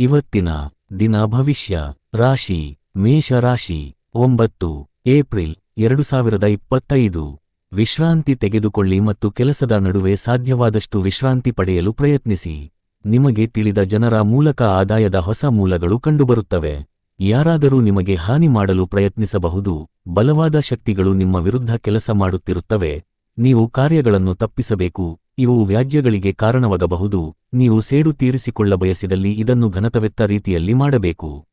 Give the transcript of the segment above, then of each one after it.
ಇವತ್ತಿನ ದಿನ ಭವಿಷ್ಯ ರಾಶಿ, ಮೇಷ ರಾಶಿ, ಒಂಬತ್ತು, ಏಪ್ರಿಲ್ ಎರಡು ಸಾವಿರದ ಇಪ್ಪತ್ತೈದು. ವಿಶ್ರಾಂತಿ ತೆಗೆದುಕೊಳ್ಳಿ ಮತ್ತು ಕೆಲಸದ ನಡುವೆ ಸಾಧ್ಯವಾದಷ್ಟು ವಿಶ್ರಾಂತಿ ಪಡೆಯಲು ಪ್ರಯತ್ನಿಸಿ. ನಿಮಗೆ ತಿಳಿದ ಜನರ ಮೂಲಕ ಆದಾಯದ ಹೊಸ ಮೂಲಗಳು ಕಂಡುಬರುತ್ತವೆ. ಯಾರಾದರೂ ನಿಮಗೆ ಹಾನಿ ಮಾಡಲು ಪ್ರಯತ್ನಿಸಬಹುದು. ಬಲವಾದ ಶಕ್ತಿಗಳು ನಿಮ್ಮ ವಿರುದ್ಧ ಕೆಲಸ ಮಾಡುತ್ತಿರುತ್ತವೆ. ನೀವು ಕಾರ್ಯಗಳನ್ನು ತಪ್ಪಿಸಬೇಕು. ಇವು ವ್ಯಾಜ್ಯಗಳಿಗೆ ಕಾರಣವಾಗಬಹುದು. ನೀವು ಸೇಡು ತೀರಿಸಿಕೊಳ್ಳ ಬಯಸಿದಲ್ಲಿ ಇದನ್ನು ಘನತವೆತ್ತ ರೀತಿಯಲ್ಲಿ ಮಾಡಬೇಕು.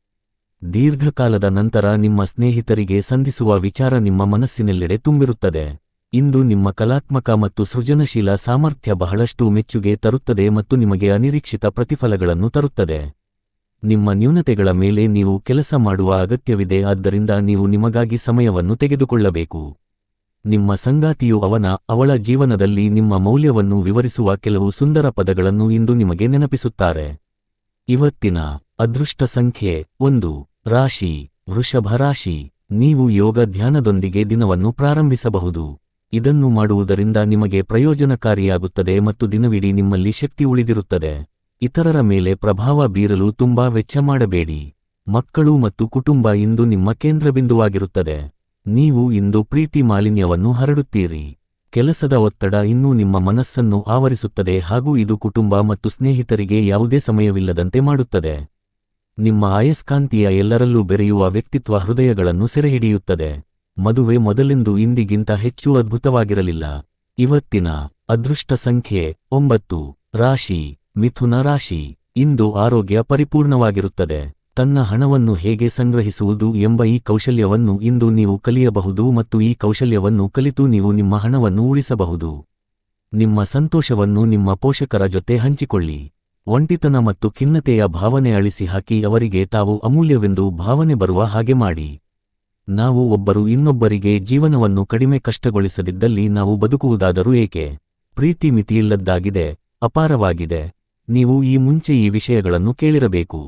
ದೀರ್ಘಕಾಲದ ನಂತರ ನಿಮ್ಮ ಸ್ನೇಹಿತರಿಗೆ ಸಂಧಿಸುವ ವಿಚಾರ ನಿಮ್ಮ ಮನಸ್ಸಿನೆಲ್ಲೆಡೆ ತುಂಬಿರುತ್ತದೆ. ಇಂದು ನಿಮ್ಮ ಕಲಾತ್ಮಕ ಮತ್ತು ಸೃಜನಶೀಲ ಸಾಮರ್ಥ್ಯ ಬಹಳಷ್ಟು ಮೆಚ್ಚುಗೆ ತರುತ್ತದೆ ಮತ್ತು ನಿಮಗೆ ಅನಿರೀಕ್ಷಿತ ಪ್ರತಿಫಲಗಳನ್ನು ತರುತ್ತದೆ. ನಿಮ್ಮ ನ್ಯೂನತೆಗಳ ಮೇಲೆ ನೀವು ಕೆಲಸ ಮಾಡುವ ಅಗತ್ಯವಿದೆ, ಆದ್ದರಿಂದ ನೀವು ನಿಮಗಾಗಿ ಸಮಯವನ್ನು ತೆಗೆದುಕೊಳ್ಳಬೇಕು. ನಿಮ್ಮ ಸಂಗಾತಿಯು ಅವನ, ಅವಳ ಜೀವನದಲ್ಲಿ ನಿಮ್ಮ ಮೌಲ್ಯವನ್ನು ವಿವರಿಸುವ ಕೆಲವು ಸುಂದರ ಪದಗಳನ್ನು ಇಂದು ನಿಮಗೆ ನೆನಪಿಸುತ್ತಾರೆ. ಇವತ್ತಿನ ಅದೃಷ್ಟ ಸಂಖ್ಯೆ ಒಂದು, ರಾಶಿ, ವೃಷಭ ರಾಶಿ, ನೀವು ಯೋಗ ಧ್ಯಾನದೊಂದಿಗೆ ದಿನವನ್ನು ಪ್ರಾರಂಭಿಸಬಹುದು. ಇದನ್ನು ಮಾಡುವುದರಿಂದ ನಿಮಗೆ ಪ್ರಯೋಜನಕಾರಿಯಾಗುತ್ತದೆ ಮತ್ತು ದಿನವಿಡೀ ನಿಮ್ಮಲ್ಲಿ ಶಕ್ತಿ ಉಳಿದಿರುತ್ತದೆ. ಇತರರ ಮೇಲೆ ಪ್ರಭಾವ ಬೀರಲು ತುಂಬಾ ವೆಚ್ಚ ಮಾಡಬೇಡಿ. ಮಕ್ಕಳು ಮತ್ತು ಕುಟುಂಬ ಇಂದು ನಿಮ್ಮ ಕೇಂದ್ರಬಿಂದುವಾಗಿರುತ್ತದೆ. ನೀವು ಇಂದು ಪ್ರೀತಿ ಮಾಲಿನ್ಯವನ್ನು ಹರಡುತ್ತೀರಿ. ಕೆಲಸದ ಒತ್ತಡ ಇನ್ನೂ ನಿಮ್ಮ ಮನಸ್ಸನ್ನು ಆವರಿಸುತ್ತದೆ ಹಾಗೂ ಇದು ಕುಟುಂಬ ಮತ್ತು ಸ್ನೇಹಿತರಿಗೆ ಯಾವುದೇ ಸಮಯವಿಲ್ಲದಂತೆ ಮಾಡುತ್ತದೆ. ನಿಮ್ಮ ಆಯಸ್ಕಾಂತೀಯ ಎಲ್ಲರಲ್ಲೂ ಬೆರೆಯುವ ವ್ಯಕ್ತಿತ್ವ ಹೃದಯಗಳನ್ನು ಸೆರೆಹಿಡಿಯುತ್ತದೆ. ಮದುವೆ ಮೊದಲೆಂದು ಇಂದಿಗಿಂತ ಹೆಚ್ಚು ಅದ್ಭುತವಾಗಿರಲಿಲ್ಲ. ಇವತ್ತಿನ ಅದೃಷ್ಟ ಸಂಖ್ಯೆ ಒಂಬತ್ತು, ರಾಶಿ, ಮಿಥುನ ರಾಶಿ, ಇಂದು ಆರೋಗ್ಯ ಪರಿಪೂರ್ಣವಾಗಿರುತ್ತದೆ. ತನ್ನ ಹಣವನ್ನು ಹೇಗೆ ಸಂಗ್ರಹಿಸುವುದು ಎಂಬ ಈ ಕೌಶಲ್ಯವನ್ನು ಇಂದು ನೀವು ಕಲಿಯಬಹುದು ಮತ್ತು ಈ ಕೌಶಲ್ಯವನ್ನು ಕಲಿತು ನೀವು ನಿಮ್ಮ ಹಣವನ್ನು ಉಳಿಸಬಹುದು. ನಿಮ್ಮ ಸಂತೋಷವನ್ನು ನಿಮ್ಮ ಪೋಷಕರ ಜೊತೆ ಹಂಚಿಕೊಳ್ಳಿ. ಒಂಟಿತನ ಮತ್ತು ಖಿನ್ನತೆಯ ಭಾವನೆ ಅಳಿಸಿಹಾಕಿ ಅವರಿಗೆ ತಾವು ಅಮೂಲ್ಯವೆಂದು ಭಾವನೆ ಬರುವ ಹಾಗೆ ಮಾಡಿ. ನಾವು ಒಬ್ಬರು ಇನ್ನೊಬ್ಬರಿಗೆ ಜೀವನವನ್ನು ಕಡಿಮೆ ಕಷ್ಟಗೊಳಿಸದಿದ್ದಲ್ಲಿ ನಾವು ಬದುಕುವುದಾದರೂ ಏಕೆ? ಪ್ರೀತಿ ಮಿತಿಯಿಲ್ಲದ್ದಾಗಿದೆ, ಅಪಾರವಾಗಿದೆ. ನೀವು ಈ ಮುಂಚೆ ಈ ವಿಷಯಗಳನ್ನು ಕೇಳಿರಬೇಕು.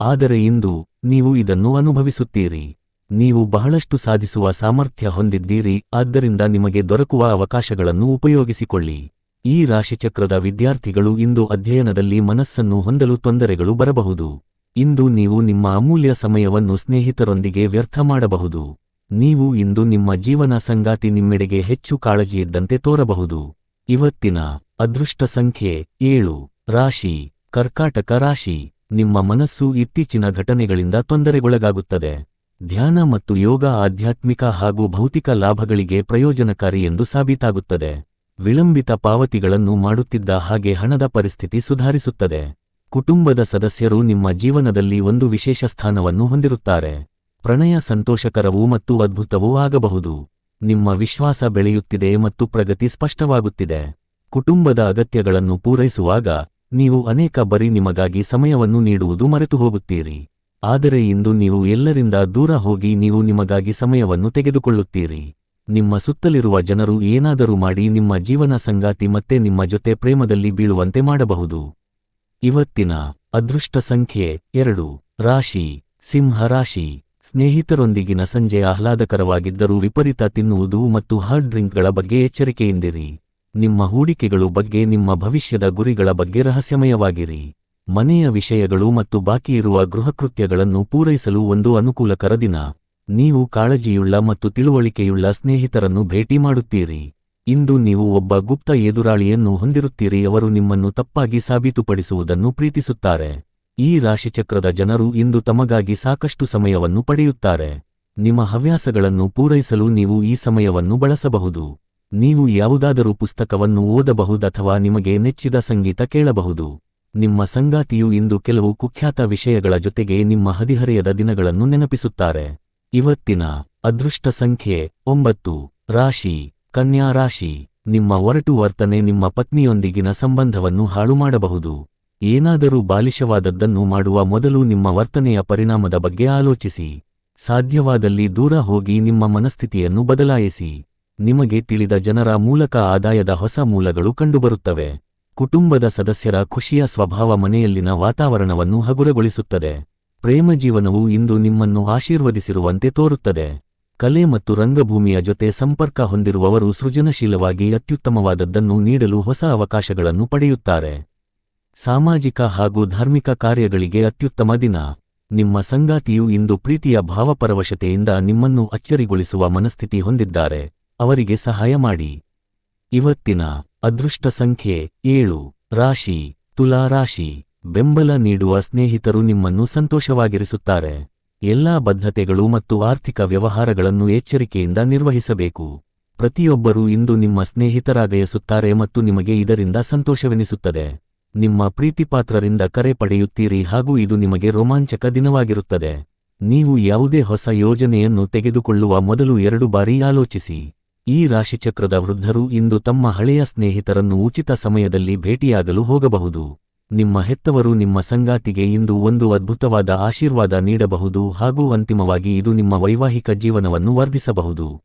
ಆದರೆ ಇಂದು ನೀವು ಇದನ್ನು ಅನುಭವಿಸುತ್ತೀರಿ. ನೀವು ಬಹಳಷ್ಟು ಸಾಧಿಸುವ ಸಾಮರ್ಥ್ಯ ಹೊಂದಿದ್ದೀರಿ, ಆದ್ದರಿಂದ ನಿಮಗೆ ದೊರಕುವ ಅವಕಾಶಗಳನ್ನು ಉಪಯೋಗಿಸಿಕೊಳ್ಳಿ. ಈ ರಾಶಿಚಕ್ರದ ವಿದ್ಯಾರ್ಥಿಗಳು ಇಂದು ಅಧ್ಯಯನದಲ್ಲಿ ಮನಸ್ಸನ್ನು ಹೊಂದಲು ತೊಂದರೆಗಳು ಬರಬಹುದು. ಇಂದು ನೀವು ನಿಮ್ಮ ಅಮೂಲ್ಯ ಸಮಯವನ್ನು ಸ್ನೇಹಿತರೊಂದಿಗೆ ವ್ಯರ್ಥ ಮಾಡಬಹುದು. ನೀವು ಇಂದು ನಿಮ್ಮ ಜೀವನ ಸಂಗಾತಿ ನಿಮ್ಮೆಡೆಗೆ ಹೆಚ್ಚು ಕಾಳಜಿಯಿದ್ದಂತೆ ತೋರಬಹುದು. ಇವತ್ತಿನ ಅದೃಷ್ಟ ಸಂಖ್ಯೆ ಏಳು, ರಾಶಿ, ಕರ್ಕಾಟಕ ರಾಶಿ. ನಿಮ್ಮ ಮನಸ್ಸು ಇತ್ತೀಚಿನ ಘಟನೆಗಳಿಂದ ತೊಂದರೆಗೊಳಗಾಗುತ್ತದೆ. ಧ್ಯಾನ ಮತ್ತು ಯೋಗ ಆಧ್ಯಾತ್ಮಿಕ ಹಾಗೂ ಭೌತಿಕ ಲಾಭಗಳಿಗೆ ಪ್ರಯೋಜನಕಾರಿ ಎಂದು ಸಾಬೀತಾಗುತ್ತದೆ. ವಿಳಂಬಿತ ಪಾವತಿಗಳನ್ನು ಮಾಡುತ್ತಿದ್ದ ಹಾಗೆ ಹಣದ ಪರಿಸ್ಥಿತಿ ಸುಧಾರಿಸುತ್ತದೆ. ಕುಟುಂಬದ ಸದಸ್ಯರು ನಿಮ್ಮ ಜೀವನದಲ್ಲಿ ಒಂದು ವಿಶೇಷ ಸ್ಥಾನವನ್ನು ಹೊಂದಿರುತ್ತಾರೆ. ಪ್ರಣಯ ಸಂತೋಷಕರವೂ ಮತ್ತು ಅದ್ಭುತವೂ ಆಗಬಹುದು. ನಿಮ್ಮ ವಿಶ್ವಾಸ ಬೆಳೆಯುತ್ತಿದೆ ಮತ್ತು ಪ್ರಗತಿ ಸ್ಪಷ್ಟವಾಗುತ್ತಿದೆ. ಕುಟುಂಬದ ಅಗತ್ಯಗಳನ್ನು ಪೂರೈಸುವಾಗ ನೀವು ಅನೇಕ ಬರಿ ನಿಮಗಾಗಿ ಸಮಯವನ್ನು ನೀಡುವುದು ಮರೆತು ಹೋಗುತ್ತೀರಿ ಆದರೆ ಇಂದು ನೀವು ಎಲ್ಲರಿಂದ ದೂರ ಹೋಗಿ ನೀವು ನಿಮಗಾಗಿ ಸಮಯವನ್ನು ತೆಗೆದುಕೊಳ್ಳುತ್ತೀರಿ. ನಿಮ್ಮ ಸುತ್ತಲಿರುವ ಜನರು ಏನಾದರೂ ಮಾಡಿ ನಿಮ್ಮ ಜೀವನ ಸಂಗಾತಿ ಮತ್ತೆ ನಿಮ್ಮ ಜೊತೆ ಪ್ರೇಮದಲ್ಲಿ ಬೀಳುವಂತೆ ಮಾಡಬಹುದು. ಇವತ್ತಿನ ಅದೃಷ್ಟ ಸಂಖ್ಯೆ ಎರಡು. ರಾಶಿ. ಸಿಂಹ ರಾಶಿ. ಸ್ನೇಹಿತರೊಂದಿಗಿನ ಸಂಜೆ ಆಹ್ಲಾದಕರವಾಗಿದ್ದರೂ ವಿಪರೀತ ತಿನ್ನುವುದು ಮತ್ತು ಹಾರ್ಡ್ ಡ್ರಿಂಕ್ಗಳ ಬಗ್ಗೆ ಎಚ್ಚರಿಕೆಯಿಂದಿರಿ. ನಿಮ್ಮ ಹೂಡಿಕೆಗಳು ಬಗ್ಗೆ ನಿಮ್ಮ ಭವಿಷ್ಯದ ಗುರಿಗಳ ಬಗ್ಗೆ ರಹಸ್ಯಮಯವಾಗಿರಿ. ಮನೆಯ ವಿಷಯಗಳು ಮತ್ತು ಬಾಕಿಯಿರುವ ಗೃಹಕೃತ್ಯಗಳನ್ನು ಪೂರೈಸಲು ಒಂದು ಅನುಕೂಲಕರ ದಿನ. ನೀವು ಕಾಳಜಿಯುಳ್ಳ ಮತ್ತು ತಿಳುವಳಿಕೆಯುಳ್ಳ ಸ್ನೇಹಿತರನ್ನು ಭೇಟಿ ಮಾಡುತ್ತೀರಿ. ಇಂದು ನೀವು ಒಬ್ಬ ಗುಪ್ತ ಎದುರಾಳಿಯನ್ನು ಹೊಂದಿರುತ್ತೀರಿ, ಅವರು ನಿಮ್ಮನ್ನು ತಪ್ಪಾಗಿ ಸಾಬೀತುಪಡಿಸುವುದನ್ನು ಪ್ರೀತಿಸುತ್ತಾರೆ. ಈ ರಾಶಿಚಕ್ರದ ಜನರು ಇಂದು ತಮಗಾಗಿ ಸಾಕಷ್ಟು ಸಮಯವನ್ನು ಪಡೆಯುತ್ತಾರೆ. ನಿಮ್ಮ ಹವ್ಯಾಸಗಳನ್ನು ಪೂರೈಸಲು ನೀವು ಈ ಸಮಯವನ್ನು ಬಳಸಬಹುದು. ನೀವು ಯಾವುದಾದರೂ ಪುಸ್ತಕವನ್ನು ಓದಬಹುದಥವಾ ನಿಮಗೆ ನೆಚ್ಚಿದ ಸಂಗೀತ ಕೇಳಬಹುದು. ನಿಮ್ಮ ಸಂಗಾತಿಯು ಇಂದು ಕೆಲವು ಕುಖ್ಯಾತ ವಿಷಯಗಳ ಜೊತೆಗೆ ನಿಮ್ಮ ಹದಿಹರೆಯದ ದಿನಗಳನ್ನು ನೆನಪಿಸುತ್ತಾರೆ. ಇವತ್ತಿನ ಅದೃಷ್ಟ ಸಂಖ್ಯೆ ಒಂಬತ್ತು. ರಾಶಿ. ಕನ್ಯಾ ರಾಶಿ. ನಿಮ್ಮ ಒರಟು ವರ್ತನೆ ನಿಮ್ಮ ಪತ್ನಿಯೊಂದಿಗಿನ ಸಂಬಂಧವನ್ನು ಹಾಳು ಮಾಡಬಹುದು. ಏನಾದರೂ ಬಾಲಿಶವಾದದ್ದನ್ನು ಮಾಡುವ ಮೊದಲು ನಿಮ್ಮ ವರ್ತನೆಯ ಪರಿಣಾಮದ ಬಗ್ಗೆ ಆಲೋಚಿಸಿ. ಸಾಧ್ಯವಾದಲ್ಲಿ ದೂರ ಹೋಗಿ ನಿಮ್ಮ ಮನಸ್ಥಿತಿಯನ್ನು ಬದಲಾಯಿಸಿ. ನಿಮಗೆ ತಿಳಿದ ಜನರ ಮೂಲಕ ಆದಾಯದ ಹೊಸ ಮೂಲಗಳು ಕಂಡುಬರುತ್ತವೆ. ಕುಟುಂಬದ ಸದಸ್ಯರ ಖುಷಿಯ ಸ್ವಭಾವ ಮನೆಯಲ್ಲಿನ ವಾತಾವರಣವನ್ನು ಹಗುರಗೊಳಿಸುತ್ತದೆ. ಪ್ರೇಮ ಜೀವನವು ಇಂದು ನಿಮ್ಮನ್ನು ಆಶೀರ್ವದಿಸಿರುವಂತೆ ತೋರುತ್ತದೆ. ಕಲೆ ಮತ್ತು ರಂಗಭೂಮಿಯ ಜೊತೆ ಸಂಪರ್ಕ ಹೊಂದಿರುವವರು ಸೃಜನಶೀಲವಾಗಿ ಅತ್ಯುತ್ತಮವಾದದ್ದನ್ನು ನೀಡಲು ಹೊಸ ಅವಕಾಶಗಳನ್ನು ಪಡೆಯುತ್ತಾರೆ. ಸಾಮಾಜಿಕ ಹಾಗೂ ಧಾರ್ಮಿಕ ಕಾರ್ಯಗಳಿಗೆ ಅತ್ಯುತ್ತಮ ದಿನ. ನಿಮ್ಮ ಸಂಗಾತಿಯು ಇಂದು ಪ್ರೀತಿಯ ಭಾವಪರವಶತೆಯಿಂದ ನಿಮ್ಮನ್ನು ಅಚ್ಚರಿಗೊಳಿಸುವ ಮನಸ್ಥಿತಿ ಹೊಂದಿದ್ದಾರೆ. ಅವರಿಗೆ ಸಹಾಯ ಮಾಡಿ. ಇವತ್ತಿನ ಅದೃಷ್ಟ ಸಂಖ್ಯೆ ಏಳು, ರಾಶಿ, ತುಲಾ ರಾಶಿ, ಬೆಂಬಲ ನೀಡುವ ಸ್ನೇಹಿತರು ನಿಮ್ಮನ್ನು ಸಂತೋಷವಾಗಿರಿಸುತ್ತಾರೆ. ಎಲ್ಲಾ ಬದ್ಧತೆಗಳು ಮತ್ತು ಆರ್ಥಿಕ ವ್ಯವಹಾರಗಳನ್ನು ಎಚ್ಚರಿಕೆಯಿಂದ ನಿರ್ವಹಿಸಬೇಕು. ಪ್ರತಿಯೊಬ್ಬರೂ ಇಂದು ನಿಮ್ಮ ಸ್ನೇಹಿತರಾಗಯಿಸುತ್ತಾರೆ ಮತ್ತು ನಿಮಗೆ ಇದರಿಂದ ಸಂತೋಷವೆನಿಸುತ್ತದೆ. ನಿಮ್ಮ ಪ್ರೀತಿಪಾತ್ರರಿಂದ ಕರೆ ಪಡೆಯುತ್ತೀರಿ ಹಾಗೂ ಇದು ನಿಮಗೆ ರೋಮಾಂಚಕ ದಿನವಾಗಿರುತ್ತದೆ. ನೀವು ಯಾವುದೇ ಹೊಸ ಯೋಜನೆಯನ್ನು ತೆಗೆದುಕೊಳ್ಳುವ ಮೊದಲು ಎರಡು ಬಾರಿ ಆಲೋಚಿಸಿ. ಈ ರಾಶಿಚಕ್ರದ ವೃದ್ಧರು ಇಂದು ತಮ್ಮ ಹಳೆಯ ಸ್ನೇಹಿತರನ್ನು ಉಚಿತ ಸಮಯದಲ್ಲಿ ಭೇಟಿಯಾಗಲು ಹೋಗಬಹುದು. ನಿಮ್ಮ ಹೆತ್ತವರು ನಿಮ್ಮ ಸಂಗಾತಿಗೆ ಇಂದು ಒಂದು ಅದ್ಭುತವಾದ ಆಶೀರ್ವಾದ ನೀಡಬಹುದು ಹಾಗೂ ಅಂತಿಮವಾಗಿ ಇದು ನಿಮ್ಮ ವೈವಾಹಿಕ ಜೀವನವನ್ನು ವರ್ಧಿಸಬಹುದು.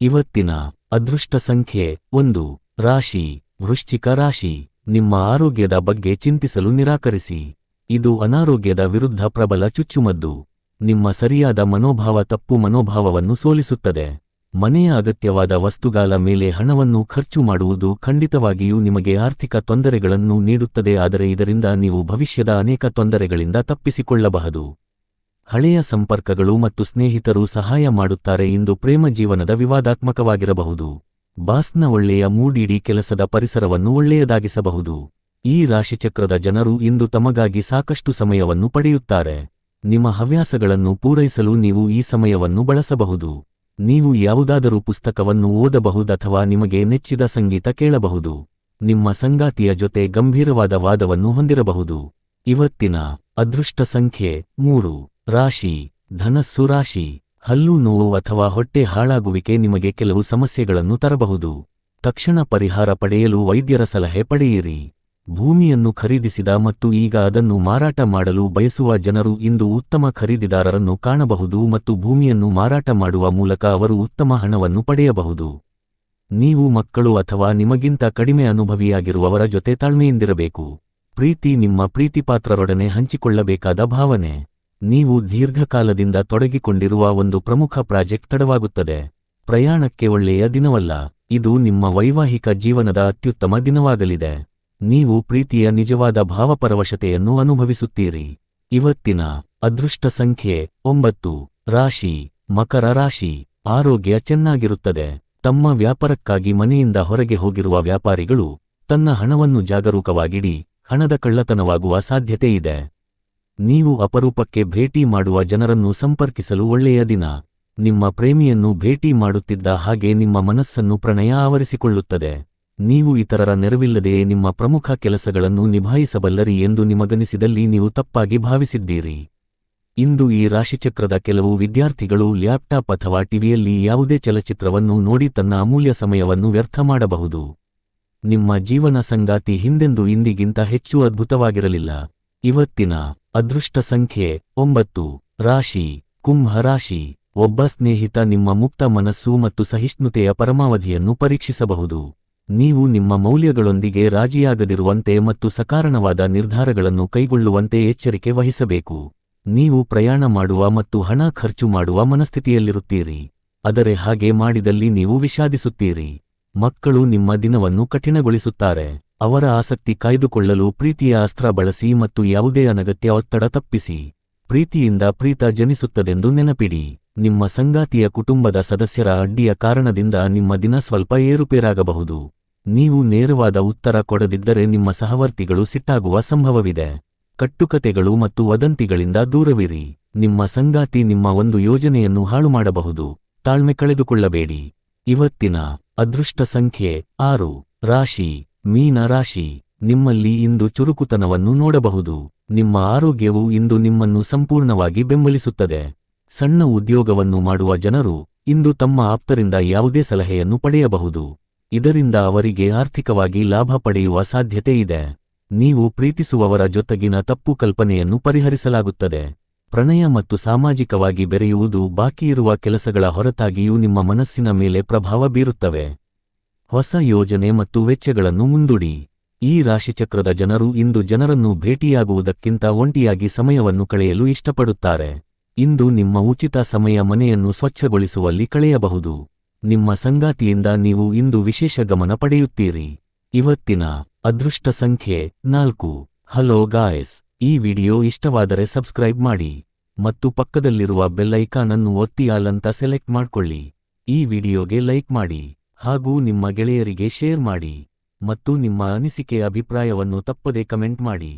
ಇವತ್ತಿನ ಅದೃಷ್ಟ ಸಂಖ್ಯೆ ಒಂದು. ರಾಶಿ. ವೃಶ್ಚಿಕ ರಾಶಿ. ನಿಮ್ಮ ಆರೋಗ್ಯದ ಬಗ್ಗೆ ಚಿಂತಿಸಲು ನಿರಾಕರಿಸಿ. ಇದು ಅನಾರೋಗ್ಯದ ವಿರುದ್ಧ ಪ್ರಬಲ ಚುಚ್ಚುಮದ್ದು. ನಿಮ್ಮ ಸರಿಯಾದ ಮನೋಭಾವ ತಪ್ಪು ಮನೋಭಾವವನ್ನು ಸೋಲಿಸುತ್ತದೆ. ಮನೆಯ ಅಗತ್ಯವಾದ ವಸ್ತುಗಳ ಮೇಲೆ ಹಣವನ್ನು ಖರ್ಚು ಮಾಡುವುದು ಖಂಡಿತವಾಗಿಯೂ ನಿಮಗೆ ಆರ್ಥಿಕ ತೊಂದರೆಗಳನ್ನು ನೀಡುತ್ತದೆ, ಆದರೆ ಇದರಿಂದ ನೀವು ಭವಿಷ್ಯದ ಅನೇಕ ತೊಂದರೆಗಳಿಂದ ತಪ್ಪಿಸಿಕೊಳ್ಳಬಹುದು. ಹಳೆಯ ಸಂಪರ್ಕಗಳು ಮತ್ತು ಸ್ನೇಹಿತರು ಸಹಾಯ ಮಾಡುತ್ತಾರೆ ಇಂದು ಪ್ರೇಮ ಜೀವನದ ವಿವಾದಾತ್ಮಕವಾಗಿರಬಹುದು. ಬಾಸ್ನ ಒಳ್ಳೆಯ ಮೂಡಿಡಿ ಕೆಲಸದ ಪರಿಸರವನ್ನು ಒಳ್ಳೆಯದಾಗಿಸಬಹುದು. ಈ ರಾಶಿಚಕ್ರದ ಜನರು ಇಂದು ತಮಗಾಗಿ ಸಾಕಷ್ಟು ಸಮಯವನ್ನು ಪಡೆಯುತ್ತಾರೆ. ನಿಮ್ಮ ಹವ್ಯಾಸಗಳನ್ನು ಪೂರೈಸಲು ನೀವು ಈ ಸಮಯವನ್ನು ಬಳಸಬಹುದು. ನೀವು ಯಾವುದಾದರೂ ಪುಸ್ತಕವನ್ನು ಓದಬಹುದು ಅಥವಾ ನಿಮಗೆ ನೆಚ್ಚಿದ ಸಂಗೀತ ಕೇಳಬಹುದು. ನಿಮ್ಮ ಸಂಗಾತಿಯ ಜೊತೆ ಗಂಭೀರವಾದ ವಾದವನ್ನು ಹೊಂದಿರಬಹುದು. ಇವತ್ತಿನ ಅದೃಷ್ಟ ಸಂಖ್ಯೆ ಮೂರು. ರಾಶಿ. ಧನಸ್ಸು ರಾಶಿ. ಹಲ್ಲು ನೋವು ಅಥವಾ ಹೊಟ್ಟೆ ಹಾಳಾಗುವಿಕೆ ನಿಮಗೆ ಕೆಲವು ಸಮಸ್ಯೆಗಳನ್ನು ತರಬಹುದು. ತಕ್ಷಣ ಪರಿಹಾರ ಪಡೆಯಲು ವೈದ್ಯರ ಸಲಹೆ ಪಡೆಯಿರಿ. ಭೂಮಿಯನ್ನು ಖರೀದಿಸಿದ ಮತ್ತು ಈಗ ಅದನ್ನು ಮಾರಾಟ ಮಾಡಲು ಬಯಸುವ ಜನರು ಇಂದು ಉತ್ತಮ ಖರೀದಿದಾರರನ್ನು ಕಾಣಬಹುದು ಮತ್ತು ಭೂಮಿಯನ್ನು ಮಾರಾಟ ಮಾಡುವ ಮೂಲಕ ಅವರು ಉತ್ತಮ ಹಣವನ್ನು ಪಡೆಯಬಹುದು. ನೀವು ಮಕ್ಕಳು ಅಥವಾ ನಿಮಗಿಂತ ಕಡಿಮೆ ಅನುಭವಿಯಾಗಿರುವವರ ಜೊತೆ ತಾಳ್ಮೆಯಿಂದಿರಬೇಕು. ಪ್ರೀತಿ ನಿಮ್ಮ ಪ್ರೀತಿಪಾತ್ರರೊಡನೆ ಹಂಚಿಕೊಳ್ಳಬೇಕಾದ ಭಾವನೆ. ನೀವು ದೀರ್ಘಕಾಲದಿಂದ ತೊಡಗಿಕೊಂಡಿರುವ ಒಂದು ಪ್ರಮುಖ ಪ್ರಾಜೆಕ್ಟ್ ತಡವಾಗುತ್ತದೆ. ಪ್ರಯಾಣಕ್ಕೆ ಒಳ್ಳೆಯ ದಿನವಲ್ಲ. ಇದು ನಿಮ್ಮ ವೈವಾಹಿಕ ಜೀವನದ ಅತ್ಯುತ್ತಮ ದಿನವಾಗಲಿದೆ. ನೀವು ಪ್ರೀತಿಯ ನಿಜವಾದ ಭಾವಪರವಶತೆಯನ್ನು ಅನುಭವಿಸುತ್ತೀರಿ. ಇವತ್ತಿನ ಅದೃಷ್ಟ ಸಂಖ್ಯೆ ಒಂಬತ್ತು. ರಾಶಿ. ಮಕರ ರಾಶಿ. ಆರೋಗ್ಯ ಚೆನ್ನಾಗಿರುತ್ತದೆ. ತಮ್ಮ ವ್ಯಾಪಾರಕ್ಕಾಗಿ ಮನೆಯಿಂದ ಹೊರಗೆ ಹೋಗಿರುವ ವ್ಯಾಪಾರಿಗಳು ತನ್ನ ಹಣವನ್ನು ಜಾಗರೂಕವಾಗಿಡಿ ಹಣದ ಕಳ್ಳತನವಾಗುವ ಸಾಧ್ಯತೆ ಇದೆ. ನೀವು ಅಪರೂಪಕ್ಕೆ ಭೇಟಿ ಮಾಡುವ ಜನರನ್ನು ಸಂಪರ್ಕಿಸಲು ಒಳ್ಳೆಯ ದಿನ. ನಿಮ್ಮ ಪ್ರೇಮಿಯನ್ನು ಭೇಟಿ ಮಾಡುತ್ತಿದ್ದ ಹಾಗೆ ನಿಮ್ಮ ಮನಸ್ಸನ್ನು ಪ್ರಣಯ ಆವರಿಸಿಕೊಳ್ಳುತ್ತದೆ. ನೀವು ಇತರರ ನೆರವಿಲ್ಲದೆಯೇ ನಿಮ್ಮ ಪ್ರಮುಖ ಕೆಲಸಗಳನ್ನು ನಿಭಾಯಿಸಬಲ್ಲರಿ ಎಂದು ನಿಮಗನಿಸಿದಲ್ಲಿ ನೀವು ತಪ್ಪಾಗಿ ಭಾವಿಸಿದ್ದೀರಿ. ಇಂದು ಈ ರಾಶಿಚಕ್ರದ ಕೆಲವು ವಿದ್ಯಾರ್ಥಿಗಳು ಲ್ಯಾಪ್ಟಾಪ್ ಅಥವಾ ಟಿವಿಯಲ್ಲಿ ಯಾವುದೇ ಚಲಚಿತ್ರವನ್ನು ನೋಡಿ ತನ್ನ ಅಮೂಲ್ಯ ಸಮಯವನ್ನು ವ್ಯರ್ಥ ಮಾಡಬಹುದು. ನಿಮ್ಮ ಜೀವನ ಸಂಗಾತಿ ಹಿಂದೆಂದು ಇಂದಿಗಿಂತ ಹೆಚ್ಚು ಅದ್ಭುತವಾಗಿರಲಿಲ್ಲ. ಇವತ್ತಿನ ಅದೃಷ್ಟ ಸಂಖ್ಯೆ ಒಂಬತ್ತು, ರಾಶಿ, ಕುಂಭ ರಾಶಿ. ಒಬ್ಬ ಸ್ನೇಹಿತ ನಿಮ್ಮ ಮುಕ್ತ ಮನಸ್ಸು ಮತ್ತು ಸಹಿಷ್ಣುತೆಯ ಪರಮಾವಧಿಯನ್ನು ಪರೀಕ್ಷಿಸಬಹುದು. ನೀವು ನಿಮ್ಮ ಮೌಲ್ಯಗಳೊಂದಿಗೆ ರಾಜಿಯಾಗದಿರುವಂತೆ ಮತ್ತು ಸಕಾರಣವಾದ ನಿರ್ಧಾರಗಳನ್ನು ಕೈಗೊಳ್ಳುವಂತೆ ಎಚ್ಚರಿಕೆ ವಹಿಸಬೇಕು. ನೀವು ಪ್ರಯಾಣ ಮಾಡುವ ಮತ್ತು ಹಣ ಖರ್ಚು ಮಾಡುವ ಮನಸ್ಥಿತಿಯಲ್ಲಿರುತ್ತೀರಿ. ಆದರೆ ಹಾಗೆ ಮಾಡಿದಲ್ಲಿ ನೀವು ವಿಷಾದಿಸುತ್ತೀರಿ. ಮಕ್ಕಳು ನಿಮ್ಮ ದಿನವನ್ನು ಕಠಿಣಗೊಳಿಸುತ್ತಾರೆ. ಅವರ ಆಸಕ್ತಿ ಕಾಯ್ದುಕೊಳ್ಳಲು ಪ್ರೀತಿಯ ಅಸ್ತ್ರ ಬಳಸಿ ಮತ್ತು ಯಾವುದೇ ಅನಗತ್ಯ ಒತ್ತಡ ತಪ್ಪಿಸಿ. ಪ್ರೀತಿಯಿಂದ ಪ್ರೀತ ಜನಿಸುತ್ತದೆಂದು ನೆನಪಿಡಿ. ನಿಮ್ಮ ಸಂಗಾತಿಯ ಕುಟುಂಬದ ಸದಸ್ಯರ ಅಡ್ಡಿಯ ಕಾರಣದಿಂದ ನಿಮ್ಮ ದಿನ ಸ್ವಲ್ಪ ಏರುಪೇರಾಗಬಹುದು. ನೀವು ನೇರವಾದ ಉತ್ತರ ಕೊಡದಿದ್ದರೆ ನಿಮ್ಮ ಸಹವರ್ತಿಗಳು ಸಿಟ್ಟಾಗುವ ಸಂಭವವಿದೆ. ಕಟ್ಟುಕತೆಗಳು ಮತ್ತು ವದಂತಿಗಳಿಂದ ದೂರವಿರಿ. ನಿಮ್ಮ ಸಂಗಾತಿ ನಿಮ್ಮ ಒಂದು ಯೋಜನೆಯನ್ನು ಹಾಳು ಮಾಡಬಹುದು ತಾಳ್ಮೆ ಕಳೆದುಕೊಳ್ಳಬೇಡಿ. ಇವತ್ತಿನ ಅದೃಷ್ಟ ಸಂಖ್ಯೆ ಆರು. ರಾಶಿ. ಮೀನ ರಾಶಿ. ನಿಮ್ಮಲ್ಲಿ ಇಂದು ಚುರುಕುತನವನ್ನು ನೋಡಬಹುದು. ನಿಮ್ಮ ಆರೋಗ್ಯವು ಇಂದು ನಿಮ್ಮನ್ನು ಸಂಪೂರ್ಣವಾಗಿ ಬೆಂಬಲಿಸುತ್ತದೆ. ಸಣ್ಣ ಉದ್ಯೋಗವನ್ನು ಮಾಡುವ ಜನರು ಇಂದು ತಮ್ಮ ಆಪ್ತರಿಂದ ಯಾವುದೇ ಸಲಹೆಯನ್ನು ಪಡೆಯಬಹುದು. ಇದರಿಂದ ಅವರಿಗೆ ಆರ್ಥಿಕವಾಗಿ ಲಾಭ ಪಡೆಯುವ ಸಾಧ್ಯತೆ ಇದೆ. ನೀವು ಪ್ರೀತಿಸುವವರ ಜೊತೆಗಿನ ತಪ್ಪು ಕಲ್ಪನೆಯನ್ನು ಪರಿಹರಿಸಲಾಗುತ್ತದೆ. ಪ್ರಣಯ ಮತ್ತು ಸಾಮಾಜಿಕವಾಗಿ ಬೆರೆಯುವುದು ಬಾಕಿಯಿರುವ ಕೆಲಸಗಳ ಹೊರತಾಗಿಯೂ ನಿಮ್ಮ ಮನಸ್ಸಿನ ಮೇಲೆ ಪ್ರಭಾವ ಬೀರುತ್ತವೆ. ಹೊಸ ಯೋಜನೆ ಮತ್ತು ವೆಚ್ಚಗಳನ್ನು ಮುಂದೂಡಿ. ಈ ರಾಶಿಚಕ್ರದ ಜನರು ಇಂದು ಜನರನ್ನು ಭೇಟಿಯಾಗುವುದಕ್ಕಿಂತ ಒಂಟಿಯಾಗಿ ಸಮಯವನ್ನು ಕಳೆಯಲು ಇಷ್ಟಪಡುತ್ತಾರೆ. ಇಂದು ನಿಮ್ಮ ಉಚಿತ ಸಮಯ ಮನೆಯನ್ನು ಸ್ವಚ್ಛಗೊಳಿಸುವಲ್ಲಿ ಕಳೆಯಬಹುದು. ನಿಮ್ಮ ಸಂಗಾತಿಯಿಂದ ನೀವು ಇಂದು ವಿಶೇಷ ಗಮನ ಪಡೆಯುತ್ತೀರಿ. ಇವತ್ತಿನ ಅದೃಷ್ಟ ಸಂಖ್ಯೆ ನಾಲ್ಕು. ಹಲೋ ಗಾಯ್ಸ್, ಈ ವಿಡಿಯೋ ಇಷ್ಟವಾದರೆ ಸಬ್ಸ್ಕ್ರೈಬ್ ಮಾಡಿ ಮತ್ತು ಪಕ್ಕದಲ್ಲಿರುವ ಬೆಲ್ ಐಕಾನ್ ಅನ್ನು ಒತ್ತಿ ಆಲ್ ಅಂತ ಸೆಲೆಕ್ಟ್ ಮಾಡ್ಕೊಳ್ಳಿ. ಈ ವಿಡಿಯೋಗೆ ಲೈಕ್ ಮಾಡಿ ಹಾಗೂ ನಿಮ್ಮ ಗೆಳೆಯರಿಗೆ ಶೇರ್ ಮಾಡಿ ಮತ್ತು ನಿಮ್ಮ ಅನಿಸಿಕೆ ಅಭಿಪ್ರಾಯವನ್ನು ತಪ್ಪದೆ ಕಮೆಂಟ್ ಮಾಡಿ.